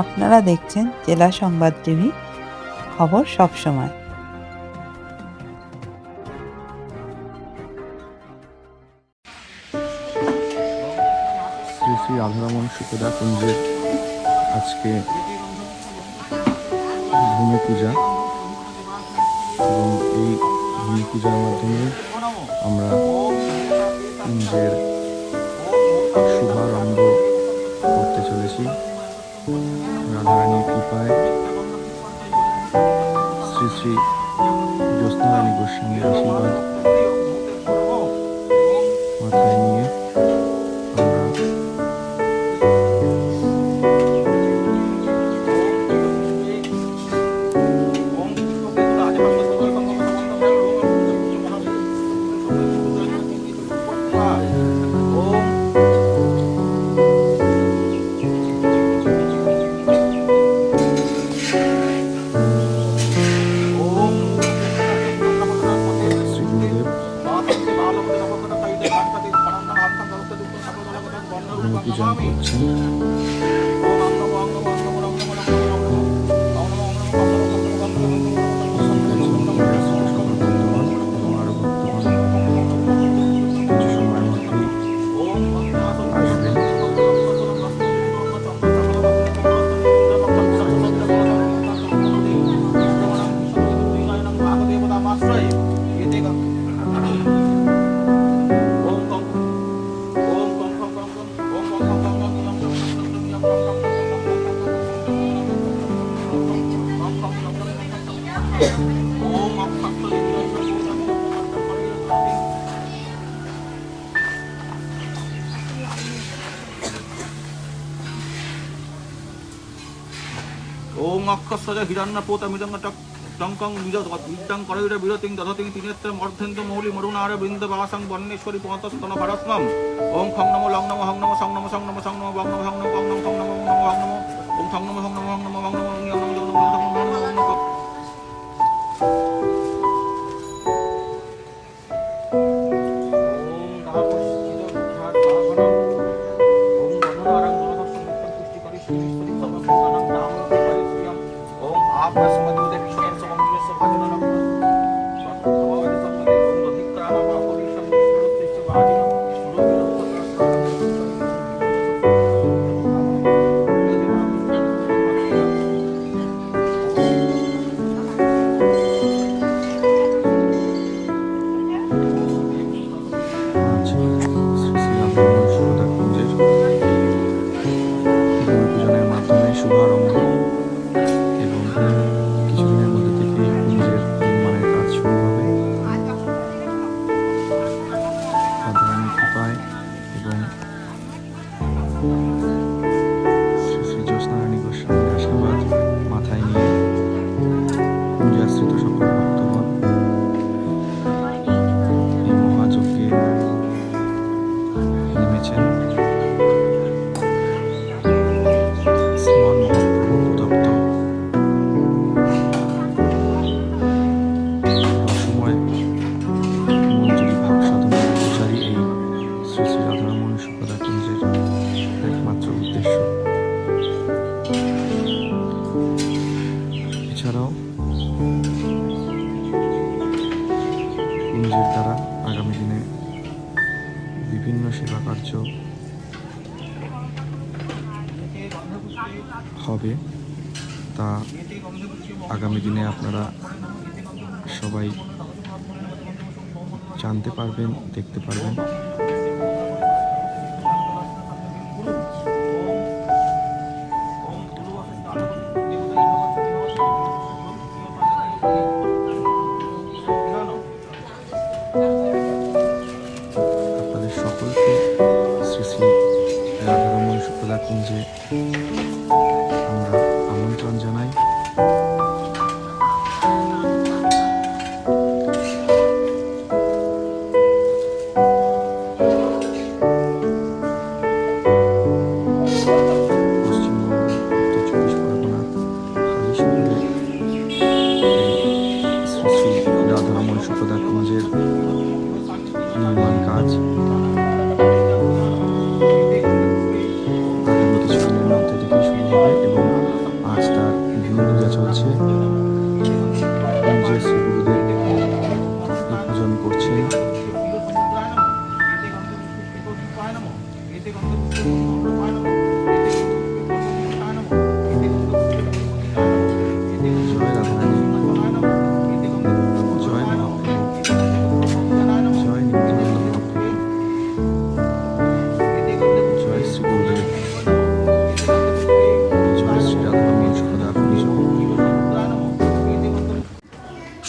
আপনারা দেখছেন জেলা সংবাদ টিভি, খবর সব সময়। শ্রী শ্রী রাধারমন সুখদা কুঞ্জের আজকে ভূমি পূজা। এবং এই ভূমি পূজার মাধ্যমে আমরা কুঞ্জের শুভারম্ভ করতে চলেছি। রাধারানীর কৃপায় শ্রী শ্রী জ্যোৎস্নারানী গোস্বামীর আশীর্বাদ। ভূমি পূজন করছেন কিছু ওং হিরণ্যপোত মৃদঙ্গ টঙ্কং বিদ্যাং করৈর বিরতিং দধতিং তিনেত্র মর্ধেন্দ্র মৌলি মরুণার বৃন্দ বাসং বর্ণেশ্বরী পঁতস্তন ভারতমম ওং খং নমো লং নমো হং নমো সং নমো সং নমো সং নমো বং নমো হং নমো বং নমো খং নমো নমো হং নমো ওং খং নমো হং নমো হং নমো বং নমো কুঞ্জের দ্বারা আগামী দিনে বিভিন্ন সেবা কার্য হবে তা আগামী দিনে আপনারা সবাই জানতে পারবেন, দেখতে পারবেন। শুক্লা কুঞ্জে পূজা চলছে। যে শ্রীগুরুদেব পূজন করছেন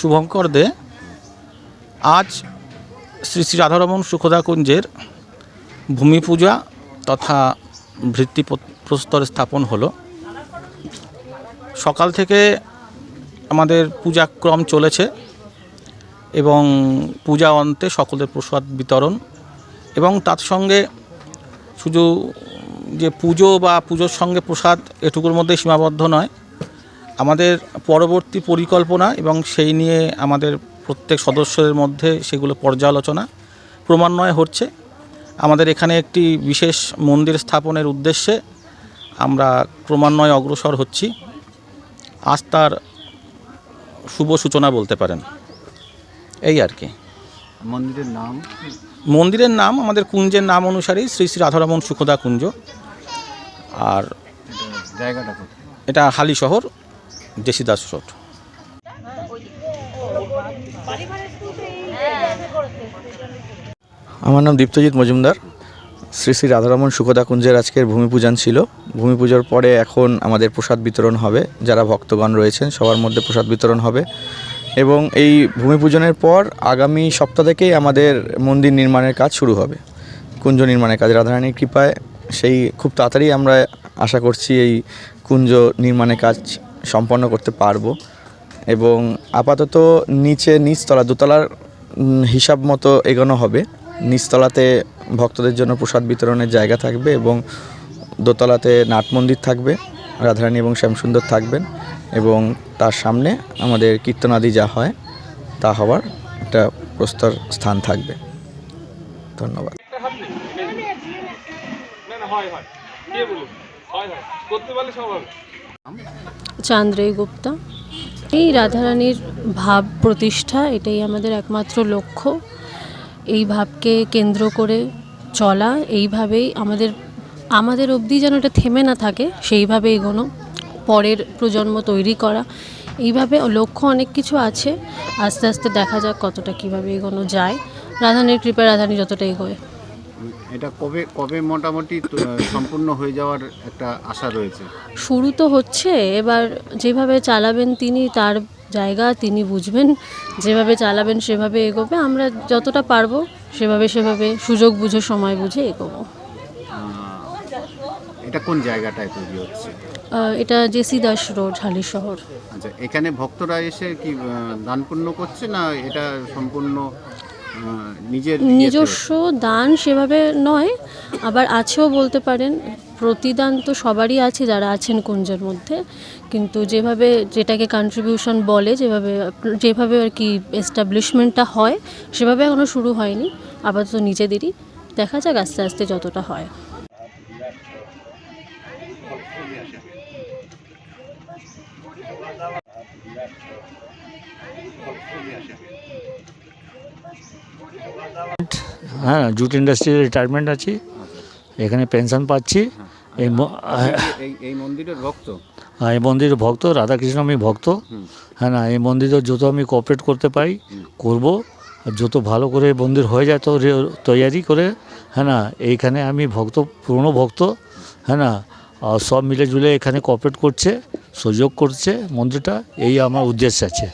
শুভঙ্কর দে। আজ শ্রী শ্রী রাধারমণ সুখদা কুঞ্জের ভূমি পূজা তথা ভিত্তি প্রস্তর স্থাপন হলো। সকাল থেকে আমাদের পূজাক্রম চলেছে এবং পূজা অন্তে সকলের প্রসাদ বিতরণ এবং তার সঙ্গে শুধু যে পুজো বা পুজোর সঙ্গে প্রসাদ এটুকুর মধ্যে সীমাবদ্ধ নয় আমাদের পরবর্তী পরিকল্পনা এবং সেই নিয়ে আমাদের প্রত্যেক সদস্যের মধ্যে সেগুলো পর্যালোচনা ক্রমান্বয়ে হচ্ছে। আমাদের এখানে একটি বিশেষ মন্দির স্থাপনের উদ্দেশ্যে আমরা ক্রমান্বয়ে অগ্রসর হচ্ছি। আজ তার শুভ সূচনা বলতে পারেন। এই আর কি। মন্দিরের নাম? মন্দিরের নাম আমাদের কুঞ্জের নাম অনুসারেই শ্রী শ্রী রাধারমণ সুখদা কুঞ্জ। আর জায়গাটা এটা হালি শহর। দেশিদাস রোড আমার নাম দীপ্তজিৎ মজুমদার। শ্রী শ্রী রাধারমণ সুখদা কুঞ্জের আজকের ভূমি পূজন ছিল। ভূমি পুজোর পরে এখন আমাদের প্রসাদ বিতরণ হবে। যারা ভক্তগণ রয়েছেন, সবার মধ্যে প্রসাদ বিতরণ হবে। এবং এই ভূমি পূজনের পর আগামী সপ্তাহ থেকেই আমাদের মন্দির নির্মাণের কাজ শুরু হবে। কুঞ্জ নির্মাণের কাজ। রাধারানীর কৃপায় সেই খুব তাড়াতাড়ি আমরা আশা করছি এই কুঞ্জ নির্মাণের কাজ সম্পন্ন করতে পারব। এবং আপাতত নিচে নিচতলা, দোতলার হিসাব মতো এগোনো হবে। নিচতলাতে ভক্তদের জন্য প্রসাদ বিতরণের জায়গা থাকবে এবং দোতলাতে নাট মন্দির থাকবে, রাধারানী এবং শ্যামসুন্দর থাকবেন এবং তার সামনে আমাদের কীর্তনাদি যা হয় তা হওয়ার একটা প্রস্তর স্থান থাকবে। ধন্যবাদ। চান্দ্রী গুপ্তা। এই রাধারানীর ভাব প্রতিষ্ঠা, এটাই আমাদের একমাত্র লক্ষ্য। এই ভাবকে কেন্দ্র করে চলা, এইভাবেই আমাদের আমাদের অবধি যেন এটা থেমে না থাকে, সেইভাবে এগোনো, পরের প্রজন্ম তৈরি করা। এইভাবে লক্ষ্য অনেক কিছু আছে। আস্তে আস্তে দেখা যাক কতটা কীভাবে এগোনো যায়। রাধানের কৃপায় রাধানী যতটা এগোয়। এটা কবে কবে মোটামুটি সম্পূর্ণ হয়ে যাওয়ার একটা আশা রয়েছে? শুরু তো হচ্ছে এবার যেভাবে চালাবেন তিনি তার জায়গা তিনি বুঝবেন। যেভাবে চালাবেন সেভাবে এগোবে। আমরা যতটা পারব সেভাবে সেভাবে সুযোগ বুঝে সময় বুঝে এগোবো। এটা কোন জায়গাটায় তৈরি হচ্ছে? এটা জেসি দাস রোড হালি শহর। আচ্ছা এখানে ভক্তরা এসে কি দান পুণ্য করছে না এটা সম্পূর্ণ নিজের নিজস্ব দান সেভাবে নয় আবার আছেও বলতে পারেন প্রতিদান তো সবারই আছে যারা আছেন কুঞ্জের মধ্যে কিন্তু যেভাবে যেটাকে কন্ট্রিবিউশন বলে যেভাবে যেভাবে আর কি এস্টাবলিশমেন্টটা হয় সেভাবে এখনও শুরু হয়নি আপাতত নিজেদেরই। দেখা যাক আস্তে আস্তে যতটা হয়। হ্যাঁ জুট ইন্ডাস্ট্রির রিটায়ারমেন্ট আছি। এখানে পেনশন পাচ্ছি। এই মন্দিরের ভক্ত? হ্যাঁ, এই মন্দিরের ভক্ত রাধাকৃষ্ণ আমি ভক্ত। হ্যাঁ না এই মন্দিরে যত আমি কোঅপারেট করতে পারি করব। আর যত ভালো করে মন্দির হয়ে যায় তো তৈয়ারি করে হ্যাঁ না এইখানে আমি ভক্ত পুরনো ভক্ত হ্যাঁ না আর সব মিলে জুলে এখানে কোঅপারেট করছে সহযোগ করছে মন্দিরটা। এই আমার উদ্দেশ্য আছে।